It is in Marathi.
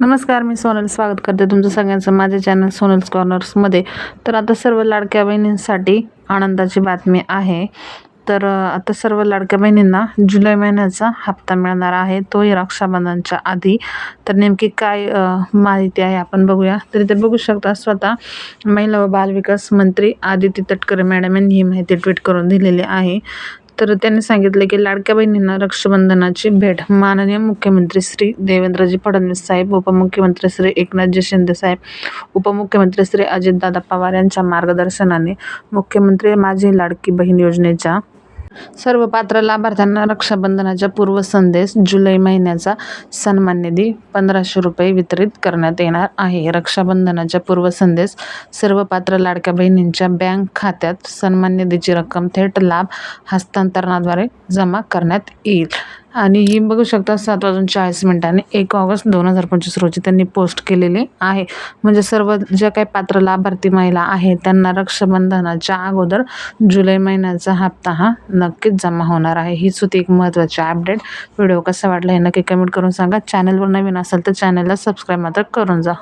नमस्कार मी सोनल स्वागत करते तुमचं सगळ्यांचं माझ्या चॅनल सोनल्स कॉर्नर्समध्ये तर आता सर्व लाडक्या बहिणींसाठी आनंदाची बातमी आहे. तर आता सर्व लाडक्या बहिणींना जुलै महिन्याचा हप्ता मिळणार आहे. तोही रक्षाबंधनच्या आधी. तर नेमकी काय माहिती आहे आपण बघूया. तर इथे बघू शकता स्वतः महिला व बालविकास मंत्री आदिती तटकरे मॅडम यांनी ही माहिती ट्विट करून दिलेली आहे. तर त्यांनी सांगितले की लाडक्या बहिणींना रक्षाबंधनाची भेट. माननीय मुख्यमंत्री श्री देवेंद्रजी फडणवीस साहेब उपमुख्यमंत्री श्री एकनाथजी शिंदे साहेब उपमुख्यमंत्री श्री अजितदादा पवार यांच्या मार्गदर्शनाने मुख्यमंत्री माझी लाडकी बहीण योजनेच्या सर्व पात्र लाभार्थ्यांना रक्षाबंधनाच्या पूर्वसंध्येस जुलै महिन्याचा सन्मान निधी पंधराशे रुपये वितरित करण्यात येणार आहे. रक्षाबंधनाच्या पूर्वसंध्येस सर्व पात्र लाडक्या बहिणींच्या बँक खात्यात सन्मान निधीची रक्कम थेट लाभ हस्तांतरणाद्वारे जमा करण्यात येईल. आणि ही बघू शकता सात वाजून चाळीस मिनिटांनी. एक ऑगस्ट दोन हजार पंचवीस रोजी त्यांनी पोस्ट केलेली आहे. म्हणजे सर्व ज्या काही पात्र लाभार्थी महिला आहेत त्यांना रक्षाबंधनाच्या अगोदर जुलै महिन्याचा हप्ता हा नक्कीच जमा होणार आहे. हीच होती एक महत्त्वाची अपडेट व्हिडिओ कसा वाटला हे नक्की कमेंट करून सांगा. चॅनलवर नवीन असेल तर चॅनलला सबस्क्राईब मात्र करून जा.